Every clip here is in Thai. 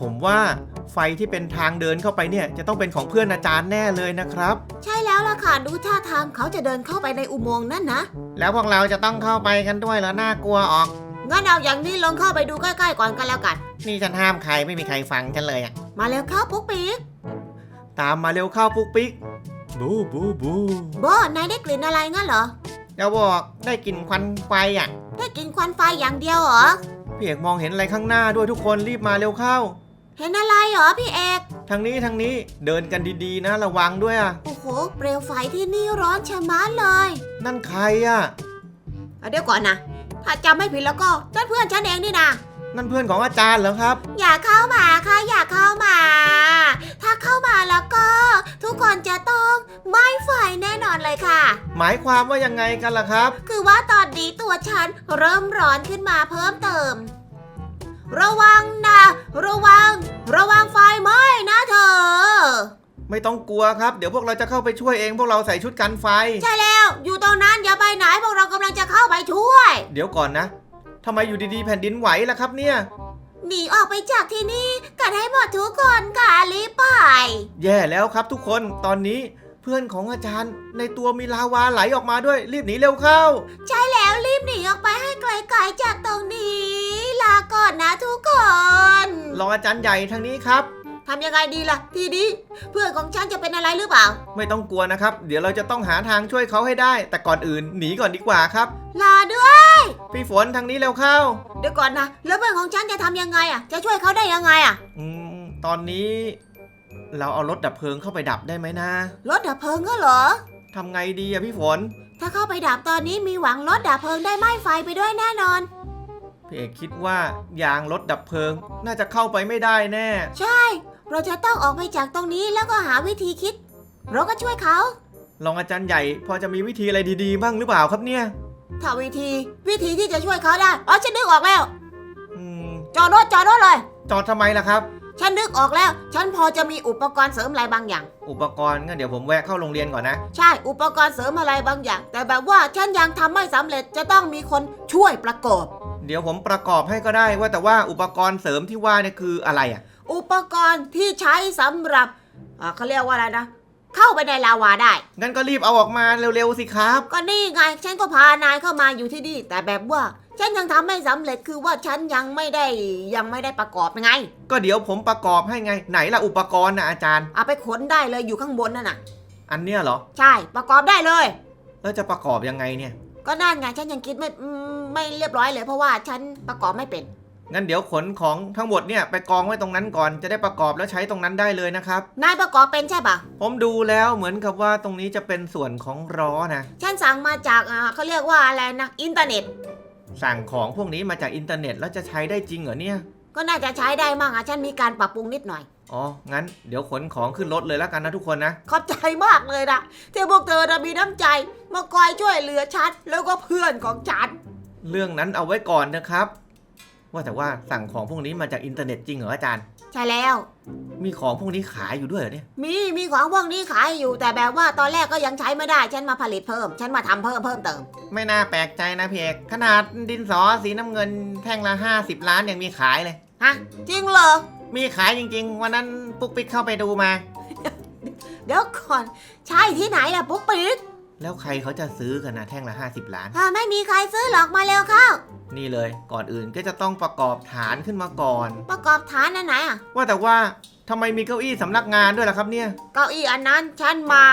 ผมว่าไฟที่เป็นทางเดินเข้าไปเนี่ย จะต้องเป็นของเพื่อนอาจารย์แน่เลยนะครับ ใช่แล้วล่ะค่ะ ดูท่าทางเขาจะเดินเข้าไปในอุโมงค์นั่นนะ แล้วพวกเราจะต้องเข้าไปกันด้วยแล้วน่ากลัวออก งั้นเอาอย่างนี้ลองเข้าไปดูใกล้ๆก่อนกันแล้วกัน นี่ฉันห้ามใครไม่มีใครฟังฉันเลยอะมาแล้วเข้าปุ๊กปิ๊กตามมาเร็วเข้าปุ๊กปิ๊ก บูบูบูโบนายได้กลิ่นอะไรงั้นเหรอจะบอกได้กลิ่นควันไฟอะได้กลิ่นควันไฟอย่างเดียวเหรอพี่เอกมองเห็นอะไรข้างหน้าด้วยทุกคนรีบมาเร็วเข้า เห็นอะไรเหรอพี่เอกทางนี้ทางนี้เดินกันดีๆนะระวังด้วยอะ โอ้โห เปลวไฟที่นี่ร้อนชะมัดเลยนั่นใครอะ เอาเดี๋ยวก่อนนะถ้าจำไม่ผิดแล้วก็นั่นเพื่อนฉันเองนี่นะนั่นเพื่อนของอาจารย์เหรอครับ อย่าเข้ามาค่ะอย่าเข้ามา ถ้าเข้ามาแล้วก็ ทุกคนจะต้องไหม้ไฟแน่นอนเลยค่ะ หมายความว่ายังไงกันล่ะครับ คือว่าตอนนี้ตัวฉันเริ่มร้อนขึ้นมาเพิ่มเติม ระวังนะ ระวัง ระวังไฟไหม้นะเธอ ไม่ต้องกลัวครับ เดี๋ยวพวกเราจะเข้าไปช่วยเองพวกเราใส่ชุดกันไฟ ใช่แล้ว อยู่ตรงนั้นอย่าไปไหนพวกเรากำลังจะเข้าไปช่วย เดี๋ยวก่อนนะทำไมอยู่ดีๆแผ่นดินไหวล่ะครับเนี่ย หนีออกไปจากที่นี่กันให้หมดทุกคนค่ะรีบไป แย่แล้วครับทุกคนตอนนี้เพื่อนของอาจารย์ ในตัวมีลาวาไหลออกมาด้วยรีบหนีเร็วเข้า ใช่แล้วรีบหนีออกไปให้ไกลๆจากตรงนี้ ลาก่อนนะทุกคนรองอาจารย์ใหญ่ทางนี้ครับ ทำยังไงดีล่ะ ทีนี้เพื่อนของฉันจะเป็นอะไรหรือเปล่า ไม่ต้องกลัวนะครับ เดี๋ยวเราจะต้องหาทางช่วยเขาให้ได้ แต่ก่อนอื่นหนีก่อนดีกว่าครับลาด้วย พี่ฝนทางนี้เร็วเข้าเดี๋ยวก่อนนะ แล้วเพื่อนของฉันจะทำยังไงอะ จะช่วยเขาได้ยังไงอะ อืมตอนนี้ เราเอารถดับเพลิงเข้าไปดับได้ไหมนะรถดับเพลิงก็เหรอ ทำไงดีอะพี่ฝน ถ้าเข้าไปดับตอนนี้มีหวังรถดับเพลิงได้ไหม้ไฟไปด้วยแน่นอน พี่เอกคิดว่ายางรถดับเพลิง น่าจะเข้าไปไม่ได้แน่ ใช่ เราจะต้องออกไปจากตรงนี้แล้วก็หาวิธีคิด เราก็ช่วยเขา รองอาจารย์ใหญ่ พอจะมีวิธีอะไรดีๆบ้างหรือเปล่าครับเนี่ย ถ้าวิธีวิธีที่จะช่วยเขาได้อ๋อฉันนึกออกแล้ว อืม จอดรถจอดรถเลย จอดทำไมล่ะครับ ฉันนึกออกแล้ว ฉันพอจะมีอุปกรณ์เสริมอะไรบางอย่าง อุปกรณ์งั้นเดี๋ยวผมแวะเข้าโรงเรียนก่อนนะ ใช่อุปกรณ์เสริมอะไรบางอย่าง แต่แบบว่าฉันยังทำไม่สำเร็จจะต้องมีคนช่วยประกอบ เดี๋ยวผมประกอบให้ก็ได้ว่าแต่ว่าอุปกรณ์เสริมที่ว่าเนี่ยคืออะไรอะ อุปกรณ์ที่ใช้สำหรับอ่าเขาเรียกว่าอะไรนะ เข้าไปในลาวาได้ งั้นก็รีบเอาออกมาเร็วๆสิครับ ก็นี่ไงฉันก็พานายเข้ามาอยู่ที่นี่ แต่แบบว่า ฉันยังทำไม่สำเร็จคือว่าฉันยังไม่ได้ยังไม่ได้ประกอบไงก็เดี๋ยวผมประกอบให้ไงไหนล่ะอุปกรณ์นะอาจารย์ เอาไปขนได้เลยอยู่ข้างบนนั่นน่ะ อันเนี้ยเหรอ ใช่ประกอบได้เลย แล้วจะประกอบยังไงเนี่ย ก็นั่นไงฉันยังคิดไม่อืมไม่เรียบร้อยเลย เพราะว่าฉันประกอบไม่เป็น งั้นเดี๋ยวขนของทั้งหมดเนี่ยไปกองไว้ตรงนั้นก่อนจะได้ประกอบแล้วใช้ตรงนั้นได้เลยนะครับ นายประกอบเป็นใช่ปะผมดูแล้วเหมือนกับว่าตรงนี้จะเป็นส่วนของล้อนะ ฉันสั่งมาจากอ่าเขาเรียกว่าอะไรนะอินเทอร์เน็ต สั่งของพวกนี้มาจากอินเทอร์เน็ตแล้วจะใช้ได้จริงเหรอเนี่ย ก็น่าจะใช้ได้มั่งอะฉันมีการปรับปรุงนิดหน่อย อ๋อ งั้นเดี๋ยวขนของขึ้นรถเลยแล้วกันนะทุกคนนะ ขอบใจมากเลยนะที่พวกเธอนะมีน้ำใจ มาคอยช่วยเหลือฉันแล้วก็เพื่อนของฉัน เรื่องนั้นเอาไว้ก่อนนะครับ ว่าแต่ว่าสั่งของพวกนี้มาจากอินเทอร์เน็ตจริงเหรออาจารย์ ใช่แล้ว มีของพวกนี้ขายอยู่ด้วยเหรอเนี่ย มีมีของพวกนี้ขายอยู่แต่แบบว่าตอนแรกก็ยังใช้ไม่ได้ ฉันมาผลิตเพิ่ม ฉันมาทำเพิ่มเพิ่มเติม ไม่น่าแปลกใจนะพี่เอกขนาดดินสอสีน้ำเงินแท่งละ 50 ล้านยังมีขายเลย ฮะ จริงเหรอ มีขายจริง ๆ วันนั้นปุ๊กปิ๊กเข้าไปดูมา เดี๋ยวก่อน ใช่ที่ไหนล่ะปุ๊กปิ๊ก แล้วใครเขาจะซื้อกันนะแท่งละ 50 ล้านอ่าไม่มีใครซื้อหรอกมาเร็วเข้า นี่เลยก่อนอื่นก็จะต้องประกอบฐานขึ้นมาก่อน ประกอบฐานอันไหนอะ ว่าแต่ว่าทำไมมีเก้าอี้สำนักงานด้วยล่ะครับเนี่ย เก้าอี้อันนั้นฉันมา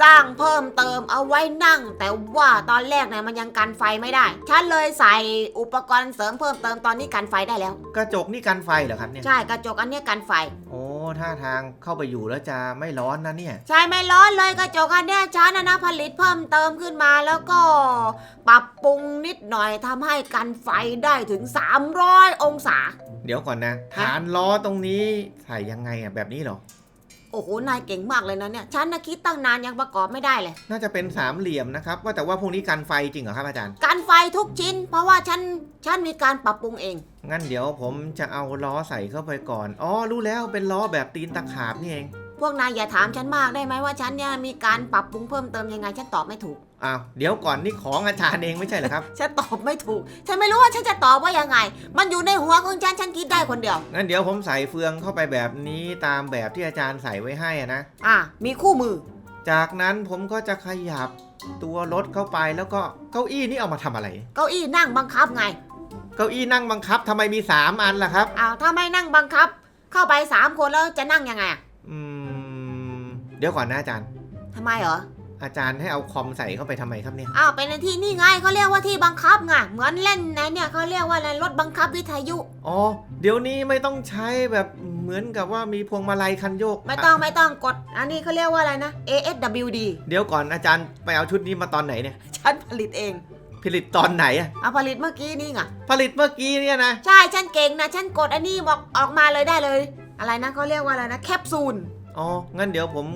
สร้างเพิ่มเติมเอาไว้นั่ง แต่ว่าตอนแรกเนี่ยมันยังกันไฟไม่ได้ ฉันเลยใส่อุปกรณ์เสริมเพิ่มเติมตอนนี้กันไฟได้แล้ว กระจกนี่กันไฟเหรอครับเนี่ย ใช่กระจกอันเนี้ยกันไฟ โอ้ ท่าทางเข้าไปอยู่แล้วจะไม่ร้อนนะเนี่ย ใช่ไม่ร้อนเลยกระจกอันเนี้ยฉันนะนะผลิตเพิ่มเติมขึ้นมาแล้วก็ ปรับปรุงนิดหน่อยทำให้กันไฟได้ถึง 300 องศา เดี๋ยวก่อนนะ ฐานล้อตรงนี้ใส่ยังไงอะแบบนี้เหรอ โอ้โห นายเก่งมากเลยนะเนี่ย ฉันนะคิดตั้งนานยังประกอบไม่ได้เลย น่าจะเป็นสามเหลี่ยมนะครับ ว่าแต่ว่าพวกนี้กันไฟจริงเหรอครับอาจารย์ การไฟทุกชิ้น เพราะว่าฉัน ฉันมีการปรับปรุงเอง งั้นเดี๋ยวผมจะเอาล้อใส่เข้าไปก่อน อ๋อ รู้แล้ว เป็นล้อแบบตีนตะขาบนี่เอง พวกนายอย่าถามฉันมากได้ไหมว่าฉันเนี่ยมีการปรับปรุงเพิ่มเติมยังไง ฉันตอบไม่ถูก อ้าวเดี๋ยวก่อนนี่ของอาจารย์เองไม่ใช่เหรอครับ ฉันตอบไม่ถูก ฉันไม่รู้ว่าฉันจะตอบว่ายังไง มันอยู่ในหัวของฉัน ฉันคิดได้คนเดียว งั้นเดี๋ยวผมใส่เฟืองเข้าไปแบบนี้ตามแบบที่อาจารย์ใส่ไว้ให้อะนะ อะ มีคู่มือ จากนั้นผมก็จะขยับตัวรถเข้าไปแล้วก็เก้าอี้นี่เอามาทำอะไร เก้าอี้นั่งบังคับไง เก้าอี้นั่งบังคับทำไมมี 3 อันล่ะครับ อ้าว ถ้าไม่นั่งบังคับ เข้าไปสามคนแล้วจะนั่งยังไงอะอืม เดี๋ยวก่อนนะอาจารย์ ทำไมเหรอ อาจารย์ให้เอาคอมใส่เข้าไปทำไมครับเนี่ย อ้าวเป็นในที่นี่ไงเขาเรียกว่าที่บังคับไงเหมือนเล่นไหนเนี่ยเขาเรียกว่าอะไรรถบังคับวิทยุอ๋อ เดี๋ยวนี้ไม่ต้องใช้แบบเหมือนกับว่ามีพวงมาลัยคันโยกไม่ต้องไม่ต้องกด อันนี้เขาเรียกว่าอะไรนะ ASWD เดี๋ยวก่อนอาจารย์ไปเอาชุดนี้มาตอนไหนเนี่ยฉันผลิตเองผลิตตอนไหนอะเอาผลิตเมื่อกี้นี่ไงผลิตเมื่อกี้เนี่ยนะใช่ฉันเก่งนะฉันกดอันนี้บอกออกมาเลยได้เลย อะไรนะเขาเรียกว่าอะไรนะแคปซูลอ๋องั้นเดี๋ยวผม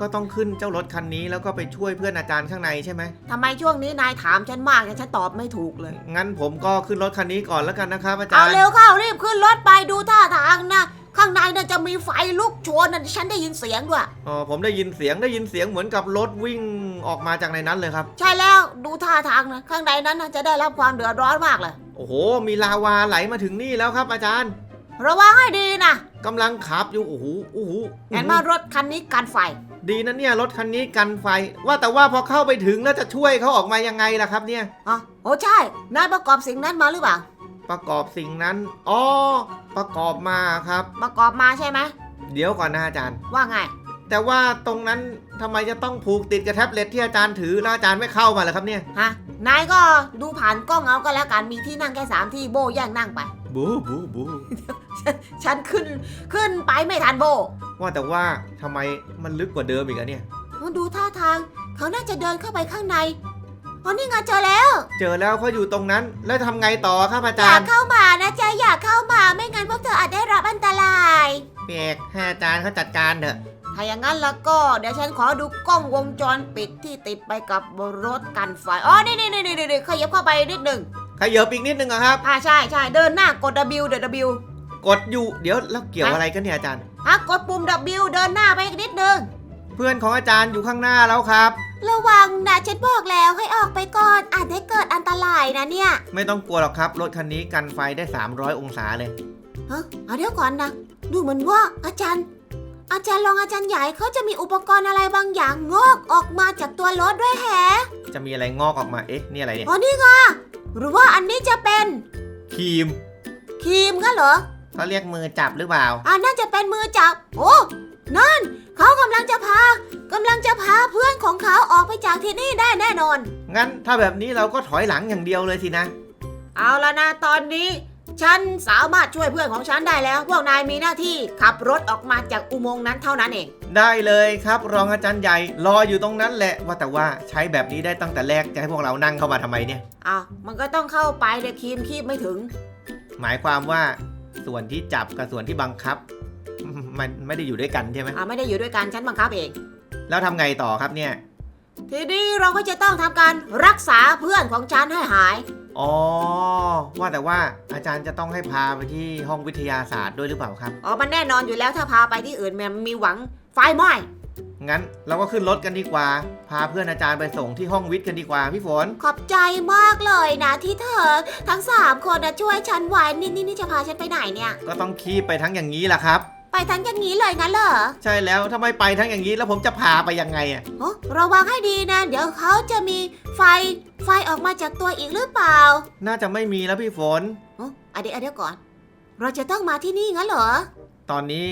ก็ต้องขึ้นเจ้ารถคันนี้แล้วก็ไปช่วยเพื่อนอาจารย์ข้างในใช่ไหม ทำไมช่วงนี้นายถามฉันมากแต่ฉันตอบไม่ถูกเลย งั้นผมก็ขึ้นรถคันนี้ก่อนแล้วกันนะครับอาจาเอารย์ เร็วเข้ารีบขึ้นรถไปดูท่าทางนะ ข้างในน่าจะมีไฟลุกโชนนะฉันได้ยินเสียงด้วย อ๋อผมได้ยินเสียงได้ยินเสียงเหมือนกับรถวิ่งออกมาจากในนั้นเลยครับ ใช่แล้วดูท่าทางนะข้างในนั้นน่ะจะได้รับความเดือดร้อนมากเลย โอ้โห มีลาวาไหลมาถึงนี่แล้วครับอาจารย์ ระวังให้ดีนะกำลังขับอยู่ โอ้โห โอ้โหเห็นว่ารถคันนี้กันไฟ ดีนะเนี่ยรถคันนี้กันไฟ ว่าแต่ว่าพอเข้าไปถึงแล้วจะช่วยเขาออกมายังไงล่ะครับเนี่ยอ๋อโอ้ใช่ นายประกอบสิ่งนั้นมาหรือเปล่า ประกอบสิ่งนั้น อ๋อ ประกอบมาครับ ประกอบมาใช่ไหม เดี๋ยวก่อนนะอาจารย์ ว่าไง แต่ว่าตรงนั้นทำไมจะต้องผูกติดกับแท็บเล็ตที่อาจารย์ถือแล้วอาจารย์ไม่เข้ามาเหรอครับเนี่ย ฮะ นายก็ดูผ่านกล้องเอาก็แล้วกัน มีที่นั่งแค่สามที่โบแย่งนั่งไป บูบูบู ฉันขึ้นขึ้นไปไม่ทันโบว่าแต่ว่าทำไมมันลึกกว่าเดิมอีกอะเนี่ย มันดูท่าทาง เขาน่าจะเดินเข้าไปข้างในอ๋อนี่ไงเจอแล้ว เจอแล้วเขาอยู่ตรงนั้น แล้วทำไงต่อครับอาอจาย่ารย์เข้ามานะจ๊ะอย่าเข้ามาไม่งั้นพวกเธออาจได้รับอันตรายเปียกให้อาจารย์เขาจัดการเถอะ ถ้าอย่างนั้นแล้วก็เดี๋ยวฉันขอดูกล้องวงจรปิดที่ติดไปกับรถกันไฟอ๋อนี่นี่นี่นี่นี่ขยับเข้าไปนิดหนึ่งขยับอีกนิดนึงอะครับ อ่าใช่ใช่เดินหน้ากด W เดี๋ยว W กดอยู่ เดี๋ยวแล้วเกี่ยวอะไรกันเนี่ยอาจารย์ฮะกดปุ่ม W เดินหน้าไปอีกนิดหนึง เพื่อนของอาจารย์อยู่ข้างหน้าแล้วครับ ระวังนะฉันบอกแล้วให้ออกไปก่อนอาจได้เกิดอันตรายนะเนี่ยไม่ต้องกลัวหรอกครับ รถคันนี้กันไฟได้ 300 องศาเลยฮะเอาเดี๋ยวก่อนนะ ดูเหมือนว่าอาจารย์ อาจารย์รองอาจารย์ใหญ่เขาจะมีอุปกรณ์อะไรบางอย่างงอกออกมาจากตัวรถด้วยแฮะจะมีอะไรงอกออกมา เอ๊ะ นี่อะไรเนี่ย อ๋อนี่ไงหรือว่าอันนี้จะเป็นครีม ครีมกันเหรอ เขาเรียกมือจับหรือเปล่า อ่าน่าจะเป็นมือจับ โอ้ นั่น เขากำลังจะพากำลังจะพาเพื่อนของเขาออกไปจากที่นี่ได้แน่นอน งั้นถ้าแบบนี้เราก็ถอยหลังอย่างเดียวเลยสินะ เอาละนะตอนนี้ ฉันสามารถช่วยเพื่อนของฉันได้แล้ว พวกนายมีหน้าที่ขับรถออกมาจากอุโมงค์นั้นเท่านั้นเอง ได้เลยครับ รองอาจารย์ใหญ่รออยู่ตรงนั้นแหละ ว่าแต่ว่าใช้แบบนี้ได้ตั้งแต่แรกจะให้พวกเรานั่งเข้ามาทำไมเนี่ย อ้าว มันก็ต้องเข้าไปเดี๋ยวครีมคีบไม่ถึง หมายความว่า ส่วนที่จับกับส่วนที่บังคับ มันไม่ได้อยู่ด้วยกันใช่ไหมอ่าไม่ได้อยู่ด้วยกันฉันบังคับเอง แล้วทำไงต่อครับเนี่ย ทีนี้เราก็จะต้องทำการรักษาเพื่อนของฉันให้หาย อ๋อ ว่าแต่ว่าอาจารย์จะต้องให้พาไปที่ห้องวิทยาศาสตร์ด้วยหรือเปล่าครับ อ๋อ มันแน่นอนอยู่แล้วถ้าพาไปที่อื่นมันมีหวังไฟไหม้ งั้นเราก็ขึ้นรถกันดีกว่า พาเพื่อนอาจารย์ไปส่งที่ห้องวิทย์กันดีกว่าพี่ฝน ขอบใจมากเลยนะที่เธอ ทั้งสามคนนะช่วยฉันไว้นี่นี่นี่จะพาฉันไปไหนเนี่ย ก็ต้องคีบไปทั้งอย่างนี้ล่ะครับ ไปทั้งอย่างนี้เลยงั้นเหรอใช่แล้วถ้าไม่ไปทั้งอย่างนี้แล้วผมจะพาไปยังไงอะโอ้ระวังให้ดีนะ เดี๋ยวเขาจะมีไฟไฟออกมาจากตัวอีกหรือเปล่าน่าจะไม่มีแล้วพี่ฝนโอ้อะเดี๋ยวอะเดี๋ยวก่อน เราจะต้องมาที่นี่งั้นเหรอตอนนี้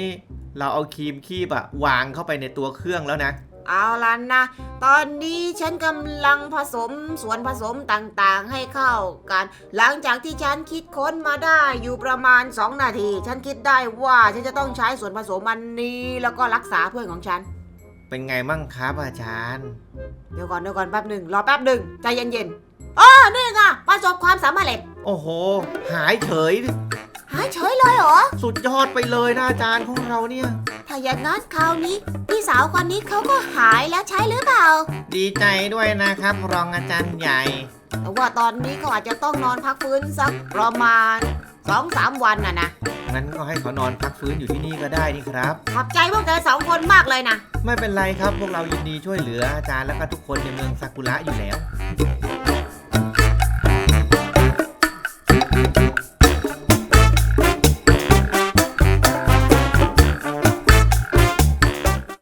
เราเอาครีมคีบอะวางเข้าไปในตัวเครื่องแล้วนะ เอาล่ะนะ ตอนนี้ฉันกำลังผสมส่วนผสมต่างๆให้เข้ากัน หลังจากที่ฉันคิดค้นมาได้อยู่ประมาณ 2 นาที ฉันคิดได้ว่าฉันจะต้องใช้ส่วนผสมอันนี้แล้วก็รักษาเพื่อนของฉัน เป็นไงมั่งครับอาจารย์ เดี๋ยวก่อนเดี๋ยวก่อนแป๊บหนึ่งรอแป๊บหนึ่งใจเย็นๆอ๋อนี่ไงประสบความสำเร็จ โอ้โห หายเฉยหาย เฉยเลยเหรอ สุดยอดไปเลยนะอาจารย์ของเราเนี่ย ถ้าอย่างนั้นคราวนี้ พี่สาวคนนี้เขาก็หายแล้วใช่หรือเปล่า ดีใจด้วยนะครับ รองอาจารย์ใหญ่ แต่ว่าตอนนี้เขาอาจจะต้องนอนพักฟื้นสักประมาณสองสามวันน่ะนะ งั้นก็ให้เขานอนพักฟื้นอยู่ที่นี่ก็ได้นี่ครับ ขอบใจพวกแกสองคนมากเลยนะ ไม่เป็นไรครับพวกเรายินดีช่วยเหลืออาจารย์และก็ทุกคนในเมืองซากุระอยู่แล้วโ